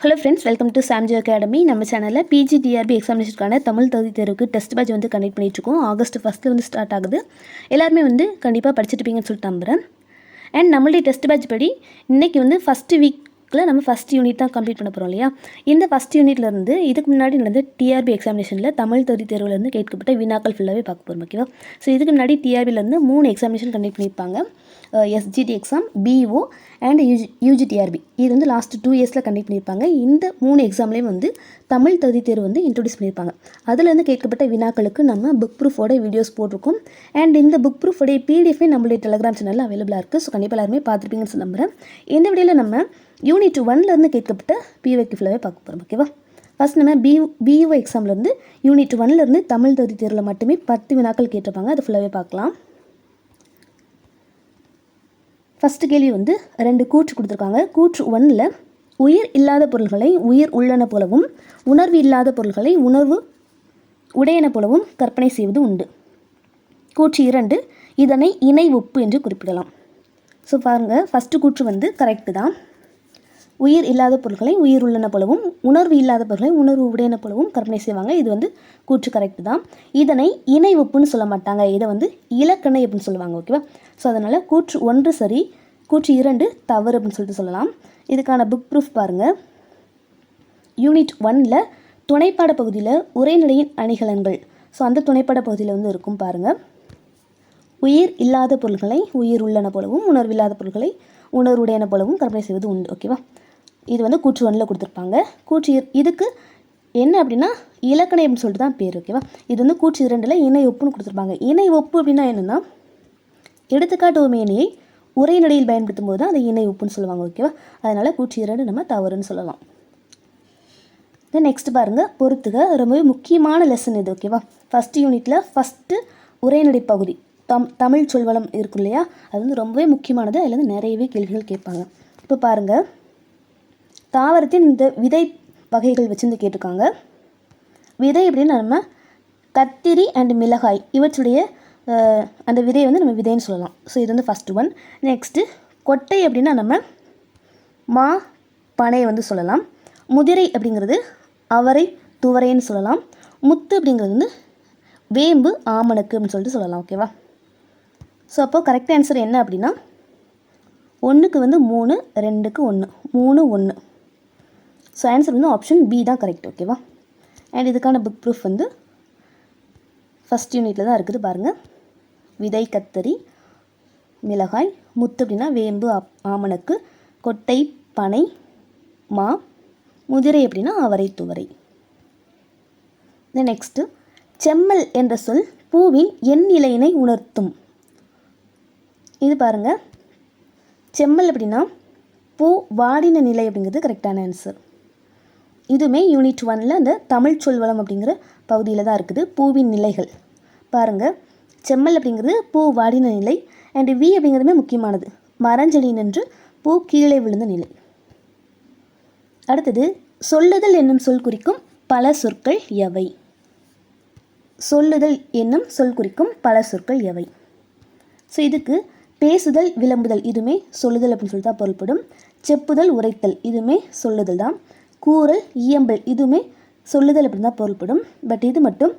Hello friends welcome to Samji academy நம்ம சேனலில் PG TRB எக்ஸாமினேஷனுக்கான தமிழ் தகுதி தேர்வுக்கு டெஸ்ட் பேட்ச் வந்து கண்டக்ட் பண்ணிகிட்ருக்கோம் ஆகஸ்ட் ஃபஸ்ட்டில் வந்து ஸ்டார்ட் ஆகுது. எல்லாருமே வந்து கண்டிப்பாக படிச்சிருப்பீங்கன்னு சொல்லிட்டு நம்புகிறேன் அண்ட் நம்மளுடைய டெஸ்ட் பேட்ச் படி இன்றைக்கி வந்து ஃபஸ்ட்டு வீக்கில் நம்ம ஃபஸ்ட் யூனிட் தான் கம்ப்ளீட் பண்ண போகிறோம் இல்லையா? இந்த ஃபஸ்ட் யூனிட்லேருந்து இதுக்கு முன்னாடி நடந்த டிஆர்பி எக்ஸாமினேஷனில் தமிழ் தொகுதி தேர்வுலேருந்து கேட்கப்பட்ட வினாக்கள் ஃபுல்லாகவே பார்க்க போகிறோம் ஓகேவா ஸோ இதுக்கு முன்னாடி டிஆர்பிலேருந்து மூணு எக்ஸாமினேஷன் கண்டக்ட் பண்ணியிருப்பாங்க. SGT exam PO and UG UG TRB இது வந்து லாஸ்ட் டூ இயர்ஸில் கண்டக்ட் பண்ணியிருப்பாங்க. இந்த மூணு எக்ஸாம்லேயும் வந்து தமிழ் தகுதி தேர்வு வந்து இன்ட்ரடியூஸ் பண்ணியிருப்பாங்க. அதுலேருந்து கேட்கப்பட்ட வினாக்களுக்கு நம்ம புக் ப்ரூஃபோட வீடியோஸ் போட்டிருக்கோம். அண்ட் இந்த புக் ப்ரூஃபோடைய பிடிஎஃபே நம்மளுடைய டெலிகிராம் சேனலில் அவைலபிளாக இருக்குது ஸோ கண்டிப்பாக எல்லாருமே பார்த்துருப்பீங்கன்னு நம்புகிறேன் இந்த வீடியோவில் நம்ம யூனிட் ஒன்லேருந்து கேட்கப்பட்ட பிஓக்கு ஃபுல்லாகவே பார்க்க போகிறோம் ஓகேவா ஃபஸ்ட் நம்ம பி பிஓ எக்ஸாம்லேருந்து யூனிட் ஒன்லேருந்து தமிழ் தகுதி தேர்வில் மட்டுமே பத்து வினாக்கள் கேட்டிருப்பாங்க. அது ஃபுல்லாகவே பார்க்கலாம். ஃபஸ்ட்டு கேள்வி வந்து ரெண்டு கூற்று கொடுத்துருக்காங்க. கூற்று ஒன்றில் உயிர் இல்லாத பொருள்களை உயிர் உள்ளன போலவும் உணர்வு இல்லாத பொருள்களை உணர்வு உடையன போலவும் கற்பனை செய்வது உண்டு. கூற்று இரண்டு இதனை இணை ஒப்பு என்று குறிப்பிடலாம். ஸோ பாருங்கள் ஃபஸ்ட்டு கூற்று வந்து கரெக்டு தான். உயிர் இல்லாத பொருட்களை உயிர் உள்ளன போலவும் உணர்வு இல்லாத பொருட்களை உணர்வு உடையன போலவும் கற்பனை செய்வாங்க. இது வந்து கூற்று கரெக்டு தான். இதனை இணை ஒப்புன்னு சொல்ல மாட்டாங்க. இதை வந்து இலக்கணை அப்படின்னு சொல்லுவாங்க ஓகேவா ஸோ அதனால் கூற்று ஒன்று சரி கூற்று இரண்டு தவறு அப்படின்னு சொல்லிட்டு சொல்லலாம். இதுக்கான புக் ப்ரூஃப் பாருங்கள் யூனிட் ஒனில் துணைப்பாட பகுதியில் உரைநடையின் அணிகலன்கள். ஸோ அந்த துணைப்பாட பகுதியில் வந்து இருக்கும் பாருங்கள் உயிர் இல்லாத பொருள்களை உயிர் உள்ளன போலவும் உணர்வில்லாத பொருட்களை உணர்வுடையன போலவும் கற்பனை செய்வது உண்டு ஓகேவா இது வந்து கூற்று ஒன்றில் கொடுத்துருப்பாங்க. கூற்று இதுக்கு என்ன அப்படின்னா இலக்கணை அப்படின்னு சொல்லிட்டு தான் பேர் ஓகேவா இது வந்து கூற்று இரண்டில் இணை ஒப்புன்னு கொடுத்துருப்பாங்க. இணை ஒப்பு அப்படின்னா என்னென்னா எடுத்துக்காட்டு உமையினையை உரைநடையில் பயன்படுத்தும் போது தான் அதை இணை ஒப்புன்னு சொல்லுவாங்க ஓகேவா அதனால் கூற்று இரண்டு நம்ம தவறுன்னு சொல்லலாம். தென் நெக்ஸ்ட் பாருங்கள் பொறுத்துக. ரொம்பவே முக்கியமான லெசன் இது ஓகேவா ஃபஸ்ட் யூனிட்டில் ஃபஸ்ட்டு உரைநடை பகுதி. தம் தமிழ் சொல்வளம் இருக்கும் இல்லையா? அது வந்து ரொம்பவே முக்கியமானது. அதில் வந்து நிறையவே கேள்விகள் கேட்பாங்க. இப்போ பாருங்கள் தாவரத்தின் இந்த விதை வகைகள் வச்சுருந்து கேட்டிருக்காங்க. விதை எப்படின்னு நம்ம கத்திரி அண்ட் மிளகாய் இவற்றுடைய அந்த விதையை வந்து நம்ம விதைன்னு சொல்லலாம். ஸோ இது வந்து ஃபஸ்ட் ஒன் நெக்ஸ்ட்டு கொட்டை அப்படின்னா நம்ம மா பனையை வந்து சொல்லலாம். முதிரை அப்படிங்கிறது அவரை துவரைன்னு சொல்லலாம். முத்து அப்படிங்கிறது வந்து வேம்பு ஆமணக்கு அப்படின்னு சொல்லிட்டு சொல்லலாம் ஓகேவா ஸோ அப்போது கரெக்ட் ஆன்சர் என்ன அப்படின்னா ஒன்றுக்கு வந்து மூணு ரெண்டுக்கு ஒன்று மூணு ஒன்று ஸோ ஆன்சர் வந்து ஆப்ஷன் பி தான் கரெக்ட் ஓகேவா அண்ட் இதுக்கான புக் ப்ரூஃப் வந்து ஃபஸ்ட் யூனிட்டில் தான் இருக்குது பாருங்கள் விதை கத்தரி மிளகாய் முத்து அப்படின்னா வேம்பு ஆப்- ஆமணக்கு கொட்டை பனை மா முதிரை அப்படின்னா அவரை துவரை. நெக்ஸ்ட்டு செம்மல் என்ற சொல் பூவின் எண் நிலையினை உணர்த்தும். இது பாருங்கள் செம்மல் அப்படின்னா பூ வாடின நிலை அப்படிங்கிறது கரெக்டான ஆன்சர் இதுவுமே யூனிட் ஒனில் அந்த தமிழ் சொல்வளம் அப்படிங்கிற பகுதியில் தான் இருக்குது. பூவின் நிலைகள். பாருங்கள் செம்மல் அப்படிங்கிறது பூ வாடின நிலை அண்டு வி அப்படிங்கிறதுமே முக்கியமானது. மரஞ்செடி நின்று பூ கீழே விழுந்த நிலை. அடுத்தது சொல்லுதல் என்னும் சொல் குறிக்கும் பல சொற்கள் எவை? சொல்லுதல் என்னும் சொல் குறிக்கும் பல சொற்கள் எவை? ஸோ இதுக்கு பேசுதல் விளம்புதல் இதுவுமே சொல்லுதல் அப்படின்னு சொல்லி தான் பொருள்படும். செப்புதல் உரைத்தல் இதுவுமே சொல்லுதல் தான். கூறல் இயம்பல் இதுவுமே சொல்லுதல் அப்படின்னு தான் பொருள்படும். பட் இது மட்டும்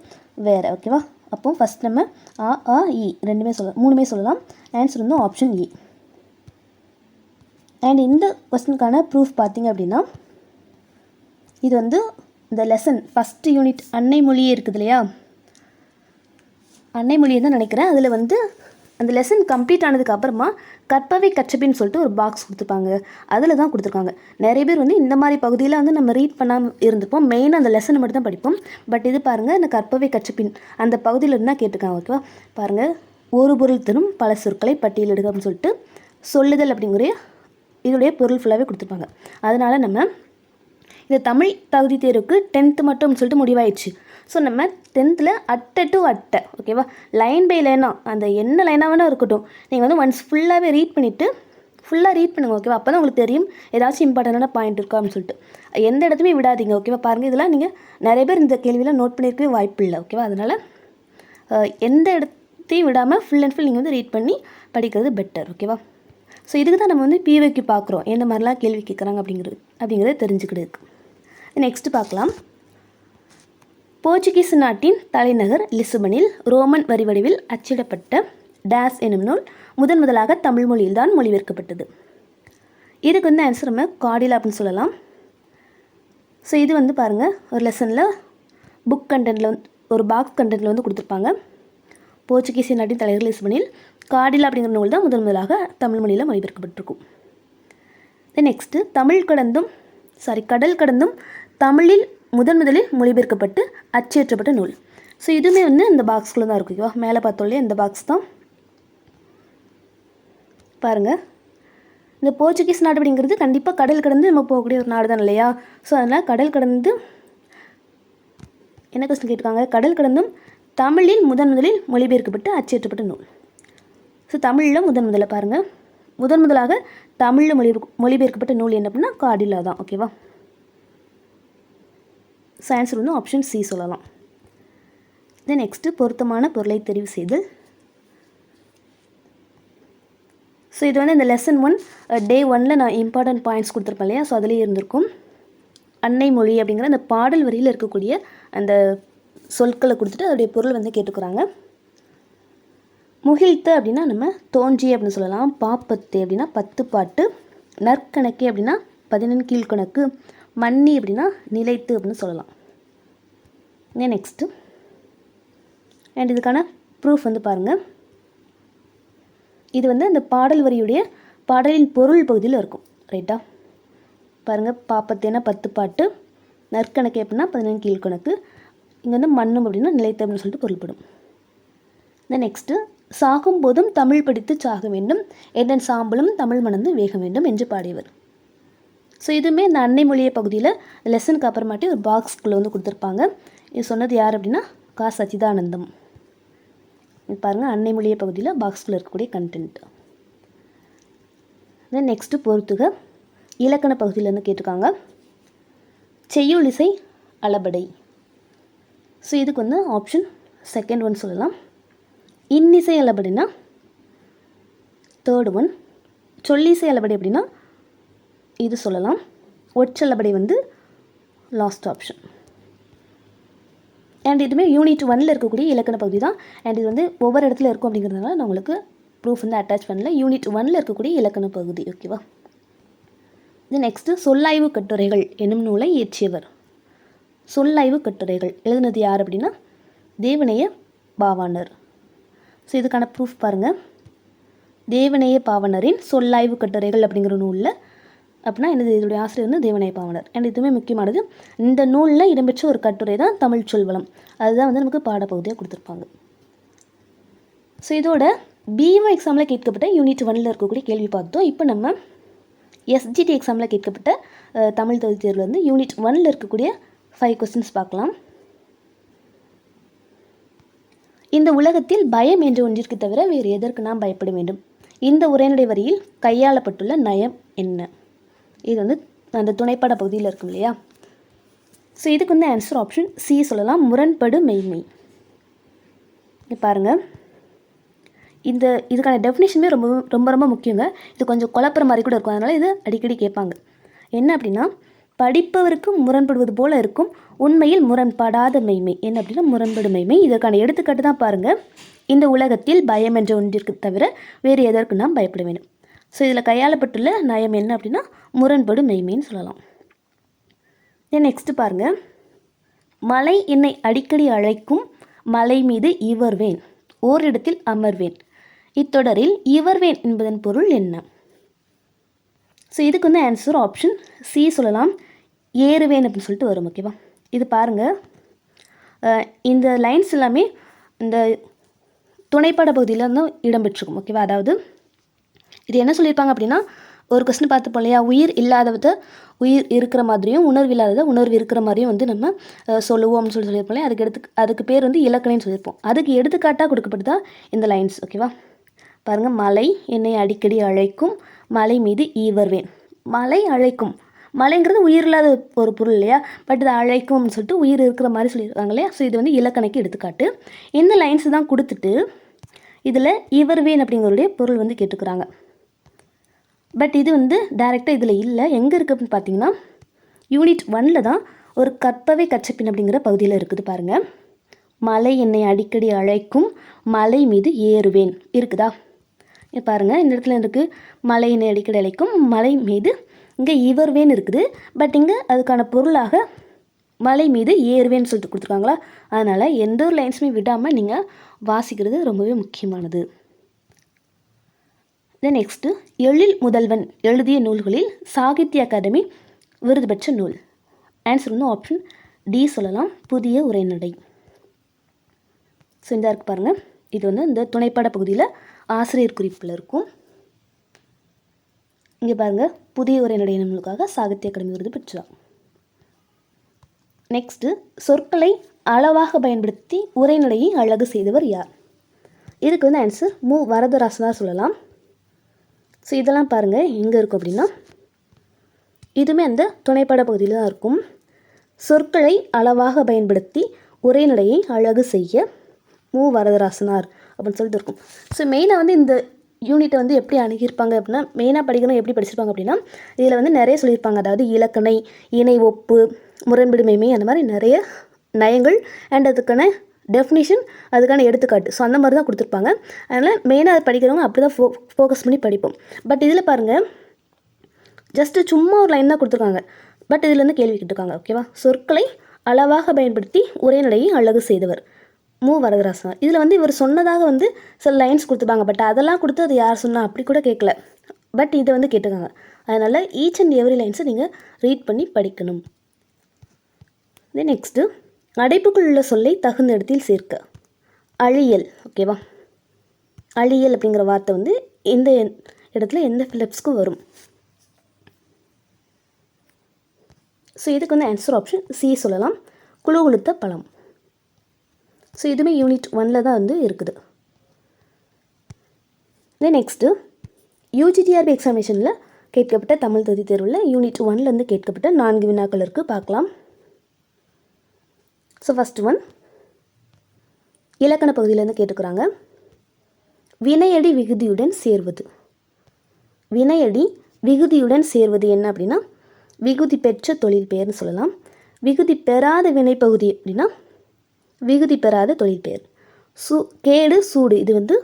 வேறு ஓகேவா அப்போ ஃபஸ்ட் நம்ம ஆ ஆ இ ரெண்டுமே சொல்லலாம். மூணுமே சொல்லலாம். ஆன்சர் வந்து ஆப்ஷன் இ அண்ட் இந்த கொஸ்டினுக்கான ப்ரூஃப் பார்த்தீங்க அப்படின்னா இது வந்து இந்த லெசன் ஃபஸ்ட்டு யூனிட் அன்னை மொழியே இருக்குது இல்லையா? அன்னை மொழியை தான் நினைக்கிறேன். அதில் வந்து அந்த லெசன் கம்ப்ளீட் ஆனதுக்கு அப்புறமா கற்பவை கற்றபின்னு சொல்லிட்டு ஒரு பாக்ஸ் கொடுத்துருப்பாங்க. அதில் தான் கொடுத்துருக்காங்க. நிறைய பேர் வந்து இந்த மாதிரி பகுதியில் வந்து நம்ம ரீட் பண்ணாமல் இருந்திருப்போம். மெயினாக அந்த லெசனை மட்டும் தான் படிப்போம். பட் இது பாருங்கள் இந்த கற்பவை கற்றபின் அந்த பகுதியில் இருந்தால் கேட்டிருக்காங்க ஓகேவா பாருங்கள் ஒரு பொருள் தரும் பல சொற்களை பட்டியலிடுக அப்படின்னு சொல்லிட்டு சொல்லுதல் அப்படிங்கிற இதோடைய பொருள் ஃபுல்லாகவே கொடுத்துருப்பாங்க. அதனால் நம்ம இந்த தமிழ் தகுதி தேர்வுக்கு டென்த்து மட்டும்னு சொல்லிட்டு முடிவாயிடுச்சு. ஸோ நம்ம டென்த்தில் அட்டை டு அட்டை ஓகேவா லைன் பை லைனாக அந்த என்ன லைனாக வேணால் இருக்கட்டும். நீங்கள் வந்து ஒன்ஸ் ஃபுல்லாகவே ரீட் பண்ணிவிட்டு ஃபுல்லாக ரீட் பண்ணுங்கள் ஓகேவா அப்போ தான் உங்களுக்கு தெரியும் ஏதாச்சும் இம்பார்ட்டண்டான பாயிண்ட் இருக்கா அப்படின்னு சொல்லிட்டு. எந்த இடத்துலையும் விடாதீங்க ஓகேவா பாருங்கள் இதெல்லாம் நீங்கள் நிறைய பேர் இந்த கேள்வியெலாம் நோட் பண்ணியிருக்கவே வாய்ப்பு இல்லை ஓகேவா அதனால் எந்த இடத்தையும் விடாமல் ஃபுல் அண்ட் ஃபுல் நீங்கள் வந்து ரீட் பண்ணி படிக்கிறது பெட்டர் ஓகேவா ஸோ இதுக்கு தான் நம்ம வந்து பிவைக்கு பார்க்குறோம் எந்த மாதிரிலாம் கேள்வி கேட்குறாங்க அப்படிங்கிறது அப்படிங்கிறத தெரிஞ்சுக்கிட்டு நெக்ஸ்ட்டு பார்க்கலாம் போர்ச்சுகீஸ் நாட்டின் தலைநகர் லிசுபனில் ரோமன் வரி வடிவில் அச்சிடப்பட்ட டேஸ் எனும் நூல் முதன் முதலாக தமிழ் மொழியில் தான் மொழிபெயர்க்கப்பட்டது. இதுக்கு வந்து ஆன்சர் நம்ம காடில் அப்படின்னு சொல்லலாம். ஸோ இது வந்து பாருங்கள் ஒரு லெசனில் புக் கண்டென்ட்டில் வந்து ஒரு பாக்ஸ் கண்டென்ட்டில் வந்து கொடுத்துருப்பாங்க. போர்ச்சுகீஸ் நாட்டின் தலைவர் லிஸ்பனில் காடில் அப்படிங்கிற நூல் தான் முதன் முதலாக தமிழ் மொழியில் மொழிபெயர்க்கப்பட்டிருக்கும். தென் நெக்ஸ்ட்டு தமிழ் கடந்தும் சாரி கடல் கடந்தும் தமிழில் முதன் முதலில் மொழிபெயர்க்கப்பட்டு அச்சேற்றப்பட்ட நூல். ஸோ இதுவுமே வந்து இந்த பாக்ஸ்குள்ளே தான் இருக்கும் ஓகேவா மேலே பார்த்தோம்லையே இந்த பாக்ஸ் தான். பாருங்கள் இந்த போர்ச்சுகீஸ் நாடு அப்படிங்கிறது கண்டிப்பாக கடல் கடந்து நம்ம போகக்கூடிய ஒரு நாடு தான் இல்லையா? ஸோ அதனால் கடல் கடந்து என்ன கொஸ்டின் கேட்டிருக்காங்க? கடல் கடந்தும் தமிழில் முதன் முதலில் மொழிபெயர்க்கப்பட்டு அச்சேற்றப்பட்ட நூல். ஸோ தமிழில் முதன் முதல்ல பாருங்கள் முதன் முதலாக தமிழில் மொழி மொழிபெயர்க்கப்பட்ட நூல் என்ன அப்படின்னா காடிலா தான் ஓகேவா ஸோ ஆன்சர் வந்து ஆப்ஷன் சி சொல்லலாம். தென் நெக்ஸ்ட்டு பொருத்தமான பொருளை தெரிவு செய்தல் ஸோ இது வந்து இந்த லெசன் ஒன் டே ஒனில் நான் இம்பார்ட்டன்ட் பாயிண்ட்ஸ் கொடுத்துருப்பேன் இல்லையா? ஸோ அதுலேயே இருந்திருக்கும். அன்னை மொழி அப்படிங்கிற அந்த பாடல் வரியில் இருக்கக்கூடிய அந்த சொற்களை கொடுத்துட்டு அதோடைய பொருள் வந்து கேட்டுக்கிறாங்க. முகிழ்த்து அப்படின்னா நம்ம தோன்றி அப்படின்னு சொல்லலாம். பாப்பத்து அப்படின்னா பத்து பாட்டு. நற்கணக்கு அப்படின்னா பதினெண் கீழ்கணக்கு. மன்னி அப்படின்னா நிலைத்து அப்படின்னு சொல்லலாம். நெக்ஸ்ட்டு அண்ட் இதுக்கான ப்ரூஃப் வந்து பாருங்கள் இது வந்து அந்த பாடல் வரியுடைய பாடலின் பொருள் பகுதியில் இருக்கும். ரைட்டா பாருங்கள் பாப்பத்தேனா பத்து பாட்டு. நற்கணக்கு எப்படின்னா பதினெண்டு கீழ்கணக்கு. இங்கே வந்து மண்ணும் அப்படின்னா நிலைத்து அப்படின்னு சொல்லிட்டு பொருள்படும். தென் நெக்ஸ்ட்டு சாகும் போதும் தமிழ் படித்து சாக வேண்டும். என்னன் சாம்பலும் தமிழ் மணந்து வேக வேண்டும் என்று பாடியவர். ஸோ இதுவுமே இந்த அன்னை மொழிய பகுதியில் லெசனுக்கு அப்புறமாட்டி ஒரு பாக்ஸ்குள்ளே வந்து கொடுத்துருப்பாங்க. இது சொன்னது யார் அப்படின்னா கா. சச்சிதானந்தம். இது பாருங்கள் அன்னை மொழிய பகுதியில் பாக்ஸ்குள்ளே இருக்கக்கூடிய கண்டென்ட் தென் நெக்ஸ்ட்டு பொறுத்துக இலக்கண பகுதியிலேருந்து கேட்டிருக்காங்க. செய்யுளிசை அளபடை. ஸோ இதுக்கு வந்து ஆப்ஷன் செகண்ட் ஒன் சொல்லலாம். இன்னிசை அளபடினா தேர்ட் ஒன் சொல்லிசை அளபடி அப்படின்னா இது சொல்லலாம். ஒற்றளபடி வந்து லாஸ்ட் ஆப்ஷன் அண்ட் இதுவுமே யூனிட் ஒனில் இருக்கக்கூடிய இலக்கண பகுதி தான். அண்ட் இது வந்து ஒவ்வொரு இடத்துல இருக்கும் அப்படிங்கிறதுனால நான் உங்களுக்கு ப்ரூஃப் வந்து அட்டாச் பண்ணல. யூனிட் ஒனில் இருக்கக்கூடிய இலக்கண பகுதி ஓகேவா இது நெக்ஸ்ட்டு சொல்லாய்வு கட்டுரைகள் என்னும் நூலை இயற்றியவர். சொல்லாய்வு கட்டுரைகள். எழுதுனது யார் அப்படின்னா தேவனைய பாவாணர். ஸோ இதுக்கான ப்ரூஃப் பாருங்கள் தேவநேய பாவனரின் சொல்லாய்வு கட்டுரைகள் அப்படிங்கிற நூலில் அப்படின்னா எனது இதோடைய ஆசிரியர் வந்து தேவநாய பாவனர் அண்ட் இதுவுமே முக்கியமானது இந்த நூலில் இடம்பெற்ற ஒரு கட்டுரை தான் தமிழ் சொல்வளம். அதுதான் வந்து நமக்கு பாடப்பகுதியாக கொடுத்துருப்பாங்க. ஸோ இதோட பிஓ எக்ஸாமில் கேட்கப்பட்ட யூனிட் ஒனில் இருக்கக்கூடிய கேள்வி பார்த்தோம். இப்போ நம்ம எஸ்ஜிடி எக்ஸாமில் கேட்கப்பட்ட தமிழ் தகுதி தேர்வில் வந்து யூனிட் ஒனில் இருக்கக்கூடிய ஃபைவ் கொஸ்டின்ஸ் பார்க்கலாம். இந்த உலகத்தில் பயம் என்ற ஒன்றிற்கு தவிர வேறு எதற்கு நாம் பயப்பட வேண்டும்? இந்த உரைநடை வரியில் கையாளப்பட்டுள்ள நயம் என்ன? இது வந்து அந்த துணைப்பட பகுதியில் இருக்கும் இல்லையா? ஸோ இதுக்கு வந்து ஆன்சர் ஆப்ஷன் சி சொல்லலாம். முரண்படு மெய்மை. பாருங்கள் பாருங்க. இந்த இதுக்கான டெஃபினேஷனுமே ரொம்ப ரொம்ப ரொம்ப முக்கியங்க. இது கொஞ்சம் குழப்புற மாதிரி கூட இருக்கும். அதனால் இது அடிக்கடி கேட்பாங்க. என்ன அப்படின்னா படிப்பவருக்கு முரண்படுவது போல இருக்கும். உண்மையில் முரண்படாத மெய்மை. என்ன அப்படின்னா முரண்படு மெய்மை. இதற்கான எடுத்துக்காட்டு தான் பாருங்கள் இந்த உலகத்தில் பயம் என்ற ஒன்றிற்கு தவிர வேறு எதற்கு நாம் பயப்பட வேண்டும். ஸோ இதில் கையாளப்பட்டுள்ள நயம் என்ன அப்படின்னா முரண்படு மெய்மைன்னு சொல்லலாம். தென் நெக்ஸ்ட்டு பாருங்கள் மலை என்னை அடிக்கடி அழைக்கும் மலை மீது இவர்வேன் ஓரிடத்தில் அமர்வேன். இத்தொடரில் இவர்வேன் என்பதன் பொருள் என்ன? ஸோ இதுக்கு வந்து ஆன்சர் ஆப்ஷன் சி சொல்லலாம். ஏறுவேன் அப்படின்னு சொல்லிட்டு வரும் ஓகேவா இது பாருங்கள் இந்த லைன்ஸ் எல்லாமே இந்த துணைப்பட பகுதியில் தான் இடம்பெற்றிருக்கும் ஓகேவா அதாவது இது என்ன சொல்லியிருப்பாங்க அப்படின்னா ஒரு கொஸ்டின் பார்த்துப்போம் இல்லையா? உயிர் இல்லாததை உயிர் இருக்கிற மாதிரியும் உணர்வு இல்லாததை உணர்வு இருக்கிற மாதிரியும் வந்து நம்ம சொல்லுவோம்னு சொல்லி சொல்லியிருப்போம் இல்லையா? அதுக்கு எடுத்து அதுக்கு பேர் வந்து இலக்கணைன்னு சொல்லியிருப்போம். அதுக்கு எடுத்துக்காட்டாக கொடுக்கப்பட்டதா இந்த லைன்ஸ் ஓகேவா பாருங்கள் மலை என்னை அடிக்கடி அழைக்கும் மலை மீது ஈவர்வேன் மலை அழைக்கும். மலைங்கிறது உயிர் இல்லாத ஒரு பொருள் இல்லையா? பட் இது அழைக்கும்னு சொல்லிட்டு உயிர் இருக்கிற மாதிரி சொல்லியிருக்காங்க இல்லையா? ஸோ இது வந்து இலக்கணைக்கு எடுத்துக்காட்டு. இந்த லைன்ஸ் தான் கொடுத்துட்டு இதில் இவர்வேன் அப்படிங்கிறதுடைய பொருள் வந்து கேட்டுக்கிறாங்க. பட் இது வந்து டைரெக்டாக இதில் இல்லை. எங்கே இருக்குது அப்படின்னு பார்த்தீங்கன்னா யூனிட் ஒனில் தான் ஒரு கற்பவை கச்சப்பின் அப்படிங்கிற பகுதியில் இருக்குது பாருங்கள் மலை என்னை அடிக்கடி அழைக்கும் மலை மீது ஏறுவேன். இருக்குதா? பாருங்கள் இந்த இடத்துல இருக்குது மலை என்னை அடிக்கடி அழைக்கும் மலை மீது இங்கே இவர்வேன் இருக்குது. பட் இங்கே அதுக்கான பொருளாக மலை மீது ஏறுவேன்னு சொல்லிட்டு கொடுத்துருக்காங்களா? அதனால் எந்த ஒரு லைன்ஸுமே விடாமல் நீங்கள் வாசிக்கிறது ரொம்பவே முக்கியமானது. தென் நெக்ஸ்ட்டு எழில் முதல்வன் எழுதிய நூல்களில் சாகித்ய அகாடமி விருது பெற்ற நூல். ஆன்சர் வந்து ஆப்ஷன் டி சொல்லலாம். புதிய உரைநடை. ஸோ இந்த இருக்கு பாருங்கள் இது வந்து இந்த துணைப்பட பகுதியில் ஆசிரியர் குறிப்பில் இருக்கும். இங்கே பாருங்கள் புதிய உரைநடை நூலுக்காக சாகித்ய அகாடமி விருது பெற்றார் நெக்ஸ்ட்டு சொற்களை அளவாக பயன்படுத்தி உரைநடையை அழகு செய்தவர் யார்? இதுக்கு வந்து ஆன்சர் மு. வரதராசனா சொல்லலாம். ஸோ இதெல்லாம் பாருங்கள் எங்கே இருக்கும் அப்படின்னா இதுவுமே அந்த துணைப்பட பகுதியில் தான் இருக்கும். சொற்களை அளவாக பயன்படுத்தி உரைநடையை அழகு செய்ய மு. வரதராசனார் அப்படின்னு சொல்லிட்டு இருக்கும். ஸோ மெயினாக வந்து இந்த யூனிட்டை வந்து எப்படி அணுகியிருப்பாங்க அப்படின்னா மெயினாக படிக்கணும் எப்படி படிச்சிருப்பாங்க அப்படின்னா இதில் வந்து நிறைய சொல்லியிருப்பாங்க. அதாவது இலக்கணை இணை ஒப்பு முரண்பிடுமைமை அந்த மாதிரி நிறைய நயங்கள் அண்ட் அதுக்கான டெஃபினிஷன் அதுக்கான எடுத்துக்காட்டு. ஸோ அந்த மாதிரி தான் கொடுத்துருப்பாங்க. அதனால் மெயினாக அது படிக்கிறவங்க அப்படி தான் ஃபோ ஃபோக்கஸ் பண்ணி படிப்போம். பட் இதில் பாருங்கள் ஜஸ்ட்டு சும்மா ஒரு லைன் தான் கொடுத்துருக்காங்க. பட் இதுலேருந்து கேள்வி கேட்டுருக்காங்க. ஓகேவா சொற்களை அளவாக பயன்படுத்தி உரைநடையை அழகு செய்தவர். மு. வரதராசன். இதில் வந்து இவர் சொன்னதாக வந்து சில லைன்ஸ் கொடுத்துருப்பாங்க. பட் அதெல்லாம் கொடுத்து அது யார் சொன்னால் அப்படி கூட கேட்கல. பட் இதை வந்து கேட்டுக்காங்க அதனால் ஈச் அண்ட் எவ்ரி லைன்ஸை நீங்கள் ரீட் பண்ணி படிக்கணும். தென் நெக்ஸ்ட்டு அடைப்புக்குள் உள்ள சொல்லை தகுந்த இடத்தில் சேர்க்க. அழியல் ஓகேவா அழியல் அப்படிங்கிற வார்த்தை வந்து எந்த இடத்துல எந்த ஃபிலிப்ஸ்க்கும் வரும். ஸோ இதுக்கு வந்து ஆன்சர் ஆப்ஷன் சி சொல்லலாம். குழு குளுத்த பழம். ஸோ இதுவுமே யூனிட் ஒனில் தான் வந்து இருக்குது. தென் நெக்ஸ்ட்டு யூஜிடிஆர்பி எக்ஸாமினேஷனில் கேட்கப்பட்ட தமிழ் தொகுதி தேர்வில் யூனிட் ஒன்லேருந்து கேட்கப்பட்ட நான்கு வினாக்கள் இருக்குது பார்க்கலாம். ஸோ ஃபஸ்ட் ஒன் இலக்கண பகுதியிலேருந்து கேட்டுக்கிறாங்க. வினையடி விகுதியுடன் சேர்வது. வினையடி விகுதியுடன் சேர்வது என்ன அப்படின்னா விகுதி பெற்ற தொழில் பெயர்னு சொல்லலாம். விகுதி பெறாத வினைப்பகுதி அப்படின்னா விகுதி பெறாத தொழில் பெயர். சூ கேடு சூடு இது வந்து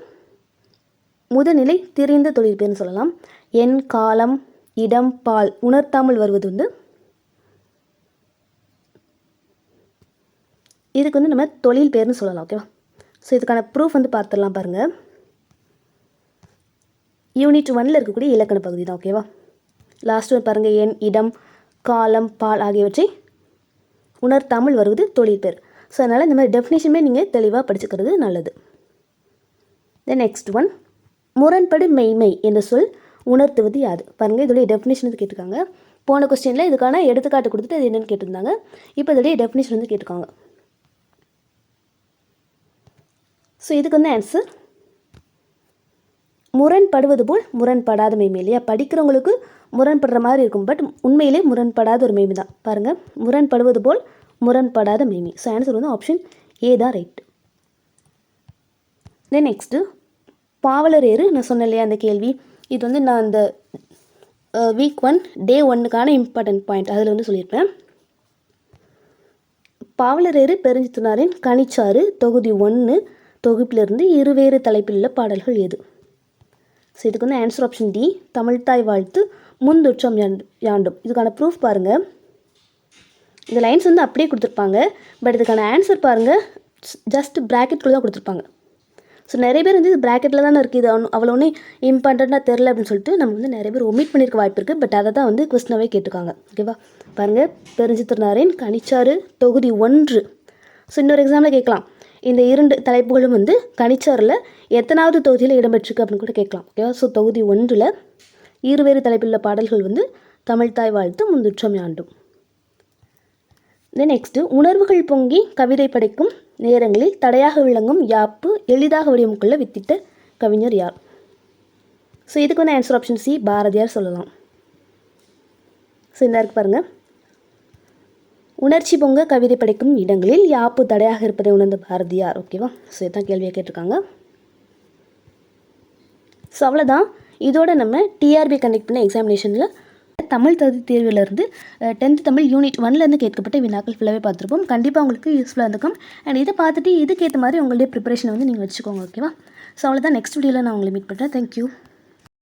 முதநிலை தெரிந்த தொழில் பெயர்னு சொல்லலாம். எண் காலம் இடம் பால் உணர்த்தாமல் வருவது வந்து இதுக்கு வந்து நம்ம தொழில் பேர்னு சொல்லலாம் ஓகேவா ஸோ இதுக்கான ப்ரூஃப் வந்து பார்த்துடலாம் பாருங்கள் யூனிட் ஒனில் இருக்கக்கூடிய இலக்கண பகுதி தான் ஓகேவா லாஸ்ட் ஒன் பாருங்கள் எண் இடம் காலம் பால் ஆகியவற்றை உணர்த்தாமல் வருவது தொழில் பேர். ஸோ அதனால் இந்த மாதிரி டெஃபினேஷனுமே நீங்கள் தெளிவாக படிச்சுக்கிறது நல்லது. தென் நெக்ஸ்ட் ஒன் முரண்படு மெய்மை என்ற சொல் உணர்த்துவது யாது? பாருங்கள் இதோடைய டெஃபினேஷன் வந்து கேட்டிருக்காங்க. போன கொஸ்டினில் இதுக்கான எடுத்துக்காட்டு கொடுத்துட்டு அது என்னென்னு கேட்டிருந்தாங்க. இப்போ இதோடைய டெஃபினேஷன் வந்து கேட்டிருக்காங்க. ஸோ இதுக்கு வந்து ஆன்சர் முரண்படுவது போல் முரண்படாத மெய்மை இல்லையா? படிக்கிறவங்களுக்கு முரண்படுற மாதிரி இருக்கும். பட் உண்மையிலே முரண்படாத ஒரு மெய்மை தான். பாருங்கள் முரண்படுவது போல் முரண்படாத மெய்மை ஸோ ஆன்சர் வந்து ஆப்ஷன் ஏ தான் ரைட் தென் நெக்ஸ்ட்டு பாவலர் ஏறு நான் சொன்னேன் இல்லையா அந்த கேள்வி? இது வந்து நான் அந்த வீக் ஒன் டே ஒன்னுக்கான இம்பார்ட்டன்ட் பாயிண்ட் அதில் வந்து சொல்லியிருப்பேன். பாவலரேறு பெருஞ்சித்துனாரின் கனிச்சாறு தொகுதி ஒன்று தொகுப்பிலிருந்து இருவேறு தலைப்பில் உள்ள பாடல்கள் எது? ஸோ இதுக்கு வந்து ஆன்சர் ஆப்ஷன் டி தமிழ்தாய் வாழ்த்து முந்துற்றம் யாண்டும். இதுக்கான ப்ரூஃப் பாருங்கள் இந்த லைன்ஸ் வந்து அப்படியே கொடுத்துருப்பாங்க. பட் இதுக்கான ஆன்சர் பாருங்கள் ஜஸ்ட் ப்ராக்கெட்குள்ளே தான் கொடுத்துருப்பாங்க. ஸோ நிறைய பேர் வந்து இது ப்ராக்கெட்டில் தானே இருக்குது இது ஒன்றும் அவ்வளோ ஒன்றும் இம்பார்ட்டண்ட்டாக தெரில அப்படின்னு சொல்லிட்டு நம்ம வந்து நிறைய பேர் ஒமிட் பண்ணியிருக்க வாய்ப்பு இருக்குது பட் அதை தான் வந்து கொஸ்டினாகவே கேட்டிருக்காங்க. ஓகேவா பாருங்கள் பெருஞ்சித்திரனாரின் கனிச்சாறு தொகுதி ஒன்று. ஸோ இன்னொரு எக்ஸாம்பிள் கேட்கலாம். இந்த இரண்டு தலைப்புகளும் வந்து கனிச்சாரில் எத்தனாவது தொகுதியில் இடம்பெற்றிருக்கு அப்படின்னு கூட கேட்கலாம் ஓகேவா ஸோ தொகுதி ஒன்றில் இருவேறு தலைப்பில் உள்ள பாடல்கள் வந்து தமிழ்தாய் வாழ்த்து முந்துற்றம் ஆண்டும் தென் நெக்ஸ்ட்டு உணர்வுகள் பொங்கி கவிதை படைக்கும் நேரங்களில் தடையாக விளங்கும் யாப்பு எளிதாக வடிவமுக்குள்ள வித்திட்ட கவிஞர் யார்? ஸோ இதுக்கு வந்து ஆன்சர் ஆப்ஷன் சி பாரதியார் சொல்லலாம். ஸோ இந்த இருக்கு பாருங்கள் உணர்ச்சி பொங்க கவிதை படைக்கும் இடங்களில் யாப்பு தடையாக இருப்பதை உணர்ந்த பாரதியார் ஓகேவா ஸோ இதுதான் கேள்வியை கேட்டிருக்காங்க. ஸோ அவ்வளோதான் இதோட நம்ம டிஆர்பி கண்டக்ட் பண்ண எக்ஸாமினேஷனில் தமிழ் தகுதி தேர்விலிருந்து டென்த் தமிழ் யூனிட் ஒன்லேருந்து கேட்கப்பட்ட வினாக்கள் ஃபுல்லாகவே பார்த்துருப்போம். கண்டிப்பாக உங்களுக்கு யூஸ்ஃபுல்லாக இருக்கும். அண்ட் இதை பார்த்துட்டு இதுக்கேற்ற மாதிரி உங்களுடைய ப்ரிப்பரேஷனை வந்து நீங்கள் வச்சுக்கோங்க ஓகேவா ஸோ அவ்வளோதான் நெக்ஸ்ட் வீடியோவில் நான் உங்களை மீட் பண்ணுறேன் தேங்க்யூ